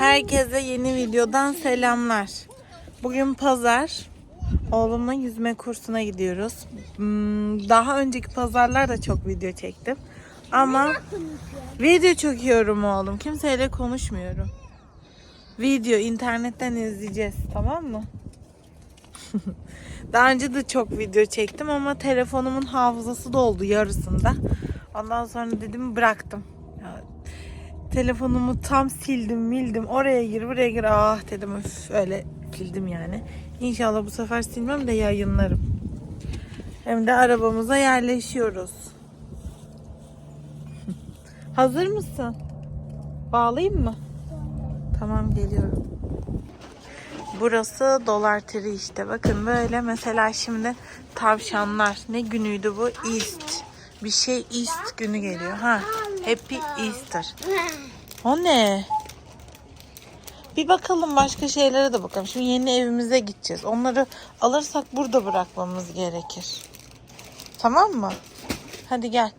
Herkese yeni videodan selamlar. Bugün pazar. Oğlumla yüzme kursuna gidiyoruz. Hmm, Daha önceki pazarlarda çok video çektim. Ama video çekiyorum oğlum. Kimseyle konuşmuyorum. Video internetten izleyeceğiz tamam mı? Daha önce de çok video çektim ama telefonumun hafızası doldu yarısında. Ondan sonra dedim bıraktım. Telefonumu tam sildim mildim. Oraya gir buraya gir. Ah dedim öf öyle sildim yani. İnşallah bu sefer silmem de yayınlarım. Hem de arabamıza yerleşiyoruz. Hazır mısın? Bağlayayım mı? Tamam geliyorum. Burası Dolar Tree işte. Bakın böyle mesela şimdi tavşanlar. Ne günüydü bu? East. Bir şey East günü geliyor. Ha. Happy Easter. O ne? Bir bakalım başka şeylere de bakalım. Şimdi yeni evimize gideceğiz. Onları alırsak burada bırakmamız gerekir. Tamam mı? Hadi gel.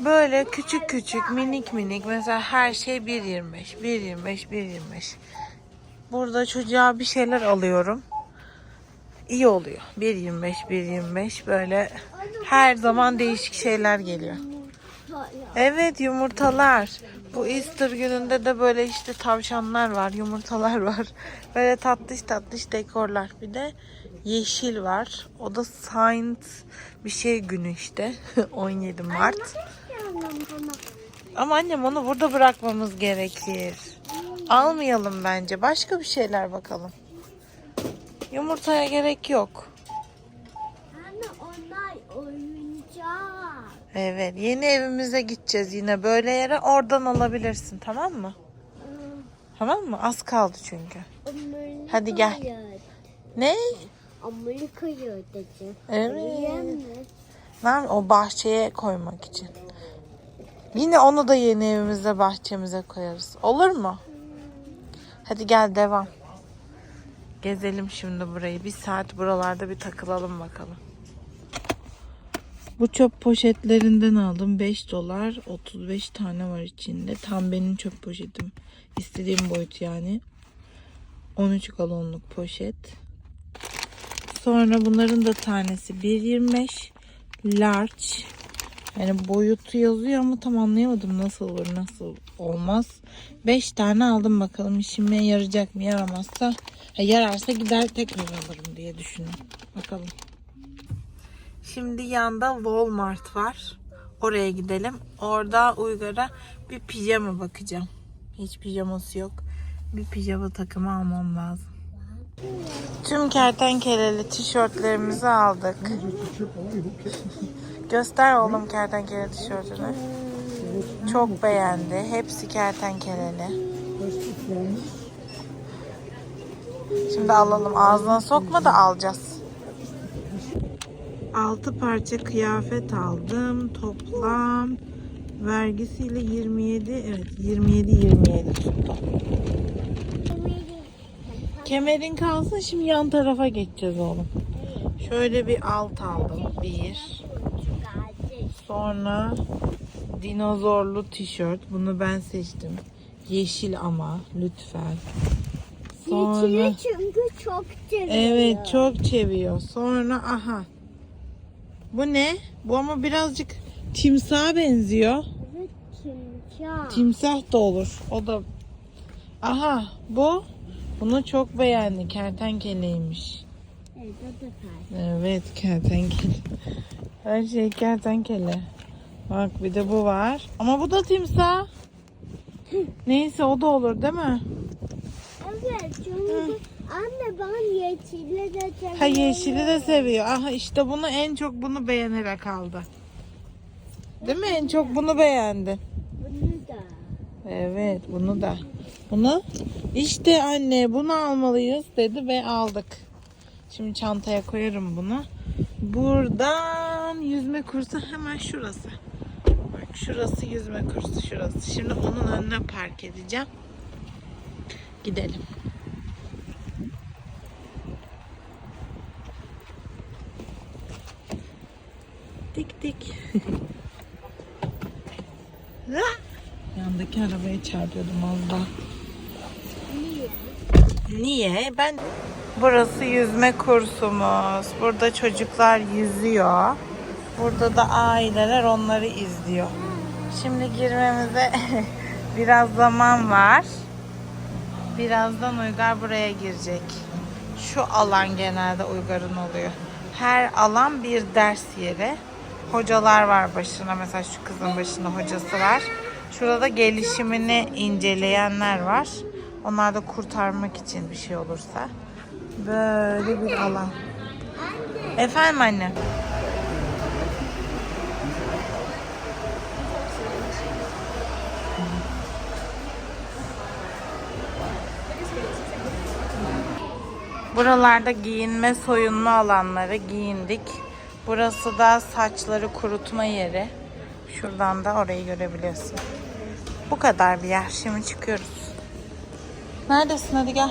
Böyle küçük küçük minik minik mesela her şey 1.25 1.25 1.25 Burada çocuğa bir şeyler alıyorum. İyi oluyor. 1.25 1.25 böyle her zaman değişik şeyler geliyor. Evet yumurtalar. Bu Easter gününde de böyle işte tavşanlar var, yumurtalar var. Böyle tatlış tatlış dekorlar. Bir de yeşil var. O da Saint bir şey günü işte. 17 Mart. Ama annem onu burada bırakmamız gerekir. Almayalım bence. Başka bir şeyler bakalım. Yumurtaya gerek yok. Anne onlar oyuncak. Evet, yeni evimize gideceğiz yine böyle yere. Oradan alabilirsin, tamam mı? Tamam mı? Az kaldı çünkü. Amerika Hadi gel. yurt. Ne? Amerika yurtacı. Evet. Ne O bahçeye koymak için. Yine onu da yeni evimizde bahçemize koyarız. Olur mu? Hadi gel devam. Gezelim şimdi burayı. Bir saat buralarda bir takılalım bakalım. Bu çöp poşetlerinden aldım. 5 dolar. 35 tane var içinde. Tam benim çöp poşetim. İstediğim boyut yani. 13 galonluk poşet. Sonra bunların da tanesi 1.25 large. Yani boyutu yazıyor ama tam anlayamadım nasıl olur nasıl olmaz. 5 tane aldım bakalım işime yarayacak mı yaramazsa. Yararsa gider tekrar alırım diye düşündüm. Bakalım. Şimdi yanda Walmart var. Oraya gidelim. Orada Uygar'a bir pijama bakacağım. Hiç pijaması yok. Bir pijama takımı almam lazım. Tüm kertenkeleli tişörtlerimizi aldık. Göster oğlum kertenkele tişörtünü. Çok beğendi. Hepsi kertenkeleli. Şimdi alalım. Ağzına sokma da alacağız. 6 parça kıyafet aldım. Toplam vergisiyle 27 evet 27 27 tuttu. Kemerin kalsın şimdi yan tarafa geçeceğiz oğlum. Şöyle bir alt aldım. Bir. Sonra dinozorlu tişört. Bunu ben seçtim. Yeşil ama lütfen. Sonra Yeşili çünkü çok seviyor. evet çok çeviyor. Sonra aha. Bu ne? Bu ama birazcık timsaha benziyor. Evet timsah. Timsah da olur. O da Aha bu. Bunu çok beğendi. Kertenkeleymiş. Evet o da kar. Evet kertenkele. Her şey kertenkele. Bak bir de bu var. Ama bu da timsah. Neyse o da olur değil mi? Evet çünkü anne ben yeşili de seviyorum. Ha yeşili de seviyor. Aha işte bunu en çok bunu beğenerek aldı. Değil mi? En çok bunu beğendi. Bunu da. Evet bunu da. Bunu işte anne bunu almalıyız dedi ve aldık. Şimdi çantaya koyarım bunu. Buradan yüzme kursu hemen şurası. Bak şurası yüzme kursu şurası. Şimdi onun önüne park edeceğim. Gidelim. Tik tik. Yandaki arabaya çarpıyordum az daha. Niye? Ben Burası yüzme kursumuz. Burada çocuklar yüzüyor. Burada da aileler onları izliyor. Şimdi girmemize biraz zaman var. Birazdan Uygar buraya girecek. Şu alan genelde Uygar'ın oluyor. Her alan bir ders yeri. Hocalar var başına. Mesela şu kızın başında hocası var. Şurada da gelişimini inceleyenler var. Onlar da kurtarmak için bir şey olursa. Böyle bir alan. Efendim anne. Buralarda giyinme, soyunma alanları giyindik. Burası da saçları kurutma yeri. Şuradan da orayı görebiliyorsun. Bu kadar bir yer. Şimdi çıkıyoruz. Neredesin? Hadi gel.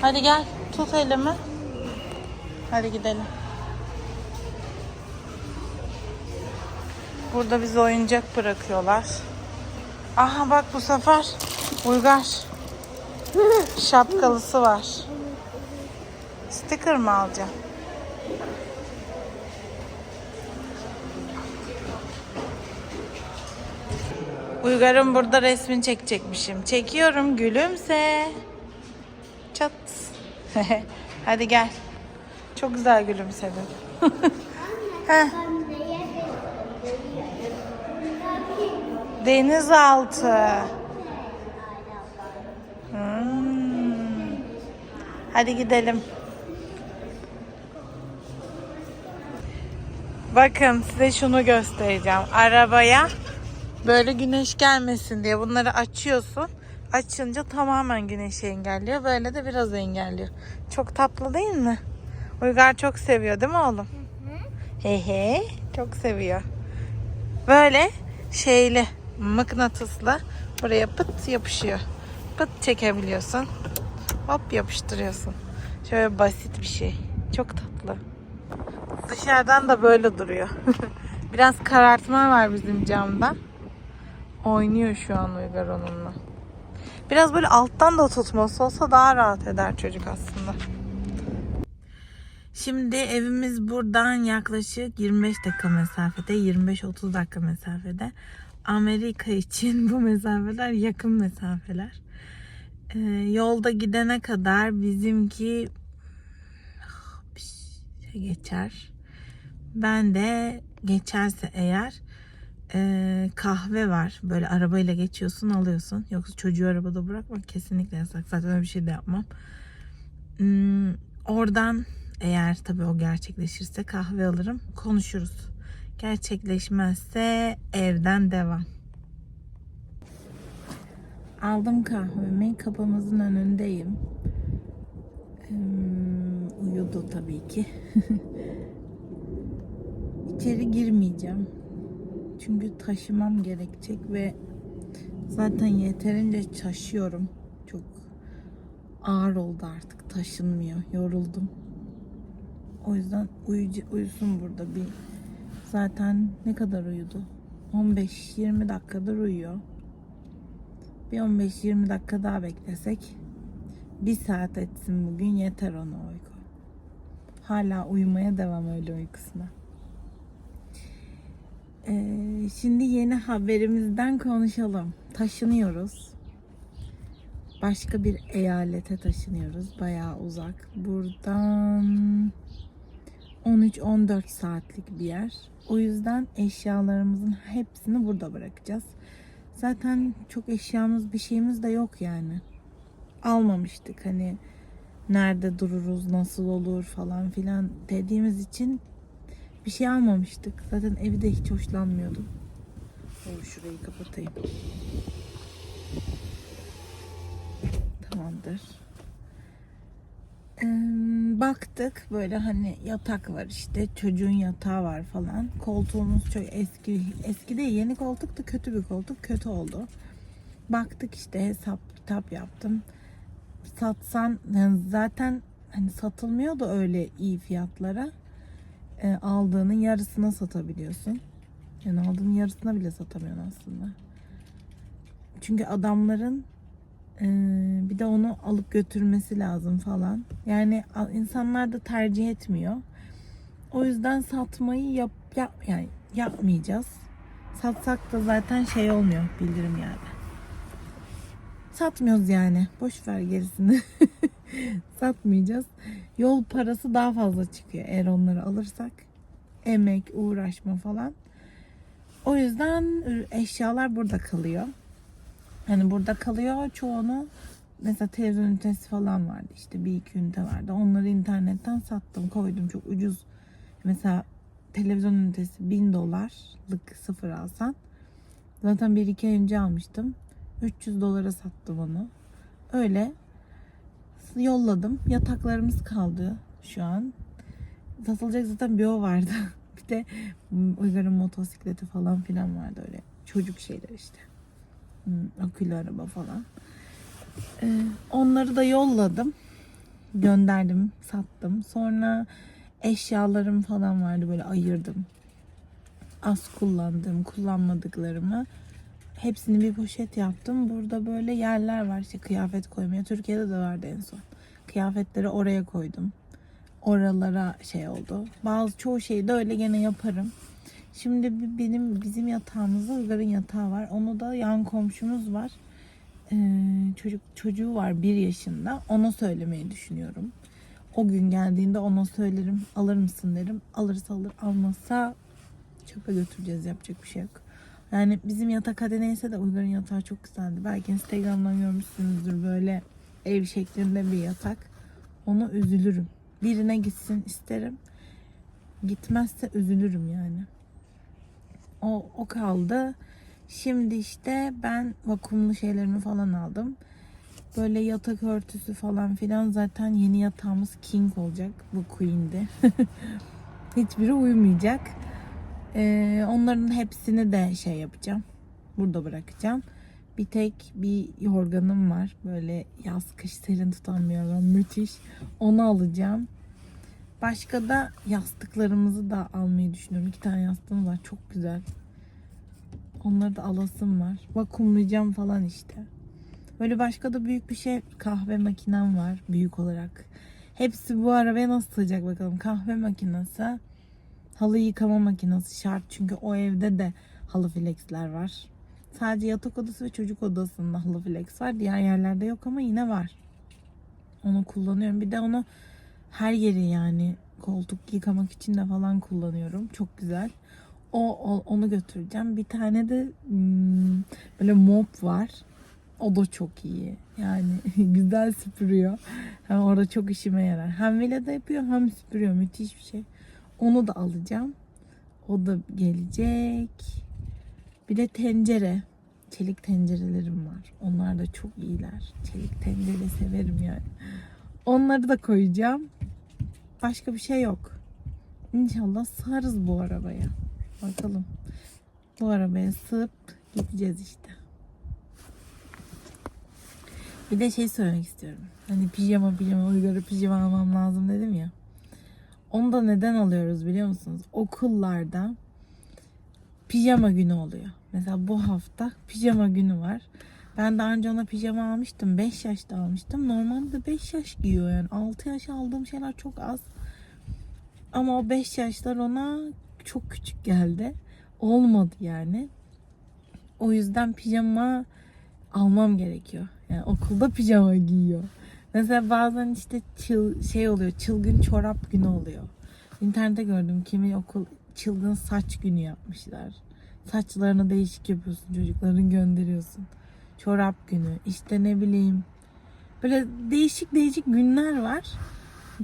Hadi gel. Tut elimi. Hadi gidelim. Burada bize oyuncak bırakıyorlar. Aha bak bu sefer Uygar. Şapkalısı var. Sticker mı alacağım? Uygar'ın burada resmini çekecekmişim. Çekiyorum gülümse. Çat. Hadi gel. Çok güzel gülümsedin. Heh, denizaltı. Hmm. Hadi gidelim. Bakın size şunu göstereceğim. Arabaya böyle güneş gelmesin diye bunları açıyorsun. Açınca tamamen güneşi engelliyor. Böyle de biraz engelliyor. Çok tatlı değil mi? Uygar çok seviyor değil mi oğlum? He he. Çok seviyor. Böyle şeyli mıknatısla buraya pıt yapışıyor. Pıt çekebiliyorsun. Hop yapıştırıyorsun. Şöyle basit bir şey. Çok tatlı. Dışarıdan da böyle duruyor. Biraz karartma var bizim camda. Oynuyor şu an Uygar onunla. Biraz böyle alttan da tutması olsa daha rahat eder çocuk aslında. Şimdi evimiz buradan yaklaşık 25 dakika mesafede, 25-30 dakika mesafede. Amerika için bu mesafeler yakın mesafeler. Ee, yolda gidene kadar bizimki bir şey geçer. Ben de geçerse eğer e, kahve var. Böyle arabayla geçiyorsun alıyorsun. Yoksa çocuğu arabada bırakmak kesinlikle yasak. Zaten öyle bir şey de yapmam. Hmm, oradan eğer tabii o gerçekleşirse kahve alırım. Konuşuruz. Gerçekleşmezse evden devam. Aldım kahvemi. Kapımızın önündeyim. Hmm, uyudu tabii ki. İçeri girmeyeceğim. Çünkü taşımam gerekecek ve zaten yeterince taşıyorum. Çok ağır oldu artık. Taşınmıyor. Yoruldum. O yüzden uyucu, uyusun burada bir. Zaten ne kadar uyudu? 15-20 dakikadır uyuyor. Bir 15-20 dakika daha beklesek bir saat etsin bugün yeter ona uyku. Hala uyumaya devam öyle uykusuna. Şimdi yeni haberimizden konuşalım. Taşınıyoruz. Başka bir eyalete taşınıyoruz. Bayağı uzak. Buradan 13-14 saatlik bir yer. O yüzden eşyalarımızın hepsini burada bırakacağız. Zaten çok eşyamız bir şeyimiz de yok yani. Almamıştık hani nerede dururuz, nasıl olur falan filan dediğimiz için bir şey almamıştık. Zaten evi de hiç hoşlanmıyordum. Oh, şurayı kapatayım. Tamamdır. Ee, baktık böyle hani yatak var işte çocuğun yatağı var falan. Koltuğumuz çok eski eski değil yeni koltuk da kötü bir koltuk kötü oldu. Baktık işte hesap kitap yaptım. Satsan yani zaten hani satılmıyor da öyle iyi fiyatlara. Ee, aldığının yarısına satabiliyorsun. Yani aldığın yarısına bile satamıyorsun aslında. Çünkü adamların eee, bir de onu alıp götürmesi lazım falan. Yani insanlar da tercih etmiyor. O yüzden satmayı yap, yap yani yapmayacağız. Satsak da zaten şey olmuyor bildirim yani. Satmıyoruz yani. Boş ver gerisini. Satmayacağız. Yol parası daha fazla çıkıyor eğer onları alırsak. Emek, uğraşma falan. O yüzden eşyalar burada kalıyor. Hani burada kalıyor. Çoğunu mesela televizyon ünitesi falan vardı. işte bir iki ünite vardı. Onları internetten sattım, koydum. Çok ucuz. Mesela televizyon ünitesi 1000 dolarlık sıfır alsan. Zaten bir iki ay önce almıştım. 300 dolara sattım onu. Öyle yolladım. Yataklarımız kaldı şu an. Satılacak zaten bir o vardı. bir de Uygar'ın motosikleti falan filan vardı öyle. Çocuk şeyler işte. Hmm, Akülü araba falan. Ee, onları da yolladım. Gönderdim, sattım. Sonra eşyalarım falan vardı böyle ayırdım. Az kullandığım, kullanmadıklarımı hepsini bir poşet yaptım. Burada böyle yerler var işte kıyafet koymaya. Türkiye'de de vardı en son. Kıyafetleri oraya koydum. Oralara şey oldu. Bazı çoğu şeyi de öyle gene yaparım. Şimdi benim bizim yatağımızda Uygar'ın yatağı var. Onu da yan komşumuz var. Ee, çocuk çocuğu var bir yaşında. Ona söylemeyi düşünüyorum. O gün geldiğinde ona söylerim. Alır mısın derim. Alırsa alır. Almazsa çöpe götüreceğiz. Yapacak bir şey yok. Yani bizim yatak hadi neyse de Uygar'ın yatağı çok güzeldi. Belki Instagram'dan görmüşsünüzdür böyle ev şeklinde bir yatak. Ona üzülürüm. Birine gitsin isterim. Gitmezse üzülürüm yani. O, o kaldı. Şimdi işte ben vakumlu şeylerimi falan aldım. Böyle yatak örtüsü falan filan zaten yeni yatağımız king olacak. Bu queen'di. Hiçbiri uyumayacak. Ee, onların hepsini de şey yapacağım. Burada bırakacağım. Bir tek bir yorganım var. Böyle yaz kış serin tutan bir yorgan. Müthiş. Onu alacağım. Başka da yastıklarımızı da almayı düşünüyorum. İki tane yastığım var. Çok güzel. Onları da alasım var. Vakumlayacağım falan işte. Böyle başka da büyük bir şey kahve makinem var büyük olarak. Hepsi bu arabaya nasıl sığacak bakalım. Kahve makinesi, halı yıkama makinesi şart. Çünkü o evde de halı flexler var. Sadece yatak odası ve çocuk odasında halı flex var. Diğer yerlerde yok ama yine var. Onu kullanıyorum. Bir de onu her yeri yani koltuk yıkamak için de falan kullanıyorum. Çok güzel. O, o- onu götüreceğim. Bir tane de hmm, böyle mop var. O da çok iyi. Yani güzel süpürüyor. Hem orada çok işime yarar. Hem vilada yapıyor hem süpürüyor. Müthiş bir şey. Onu da alacağım. O da gelecek. Bir de tencere. Çelik tencerelerim var. Onlar da çok iyiler. Çelik tencere severim yani. Onları da koyacağım. Başka bir şey yok. İnşallah sığarız bu arabaya. Bakalım. Bu arabaya sığıp gideceğiz işte. Bir de şey söylemek istiyorum. Hani pijama pijama Uygar'a pijama almam lazım dedim ya. Onu da neden alıyoruz biliyor musunuz? Okullarda pijama günü oluyor. Mesela bu hafta pijama günü var. Ben daha önce ona pijama almıştım. 5 yaşta almıştım. Normalde 5 yaş giyiyor yani. 6 yaş aldığım şeyler çok az. Ama o 5 yaşlar ona çok küçük geldi. Olmadı yani. O yüzden pijama almam gerekiyor. Yani okulda pijama giyiyor. Mesela bazen işte çıl, şey oluyor, çılgın çorap günü oluyor. İnternette gördüm kimi okul çılgın saç günü yapmışlar. Saçlarını değişik yapıyorsun, çocukların gönderiyorsun. Çorap günü, işte ne bileyim. Böyle değişik değişik günler var.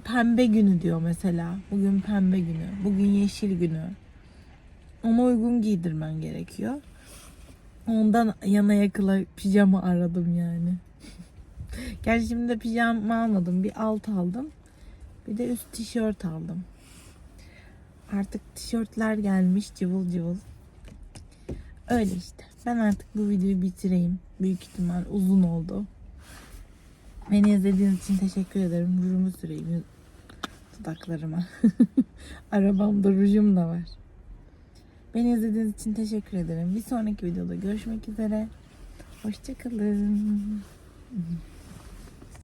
Pembe günü diyor mesela. Bugün pembe günü, bugün yeşil günü. Ona uygun giydirmen gerekiyor. Ondan yana yakıla pijama aradım yani. Gerçi şimdi de pijama almadım. Bir alt aldım. Bir de üst tişört aldım. Artık tişörtler gelmiş cıvıl cıvıl. Öyle işte. Ben artık bu videoyu bitireyim. Büyük ihtimal uzun oldu. Beni izlediğiniz için teşekkür ederim. Rujumu süreyim dudaklarıma. Arabamda rujum da var. Beni izlediğiniz için teşekkür ederim. Bir sonraki videoda görüşmek üzere. Hoşçakalın.